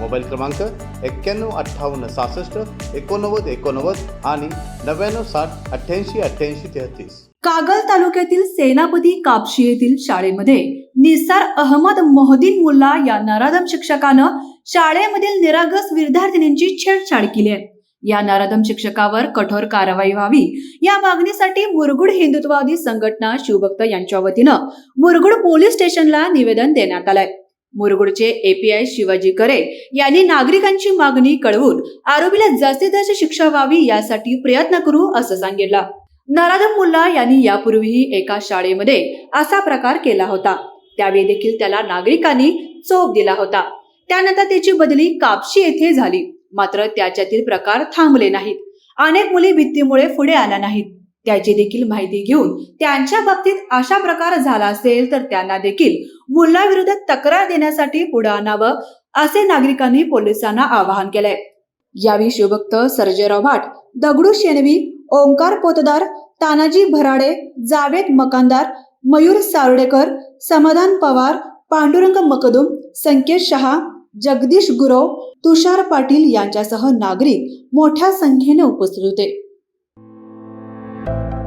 Mobile क्रमांक एक्क्याण्णव अठ्ठावन्न सहासष्ट एकोणनव्वद एकोणनव्वद आणि नव्याण्णव साठ अठ्ठ्याऐंशी अठ्ठ्याऐंशी तेहतीस. कागल तालुक्यातील सेनापती कापशी येथील शाळेमध्ये निसार अहमद मोहद्दीन मुल्ला या नराधम शिक्षकानं शाळेमधील निरागस विद्यार्थिनींची छेडछाड केली आहे. या नराधम शिक्षकावर कठोर कारवाई व्हावी या मागणीसाठी मुरगुड हिंदुत्ववादी संघटना शिवभक्त यांच्या वतीनं मुरगुड पोलीस स्टेशनला निवेदन देण्यात आलंय. मुरगुडचे एपीआय शिवाजी करे यांनी नागरिकांची मागणी कळवून आरोपीला जास्तीत जास्त शिक्षा व्हावी यासाठी प्रयत्न करू असं सांगितलं. नराधम मुल्ला यांनी यापूर्वीही एका शाळेमध्ये असा प्रकार केला होता. त्यावेळी देखील त्याला नागरिकांनी चोप दिला होता. त्यानंतर त्याची बदली कापशी येथे झाली. मात्र त्याच्यातील प्रकार थांबले नाहीत. अनेक मुली भीतीमुळे पुढे आल्या नाहीत. त्याची देखील माहिती घेऊन त्यांच्या बाबतीत अशा प्रकार झाला असेल तर त्यांना देखील मुलाविरोधात तक्रार देण्यासाठी पुढे आणावं असे नागरिकांनी पोलिसांना आवाहन केलंय. यावेळी शिवभक्त सर्जेराव भाट दगडू शेणवी ओंकार पोतदार तानाजी भराडे जावेद मकानदार मयूर सारडेकर समाधान पवार पांडुरंग मकदुम संकेत शहा जगदीश गुरव तुषार पाटील यांच्यासह नागरिक मोठ्या संख्येने उपस्थित होते. Thank you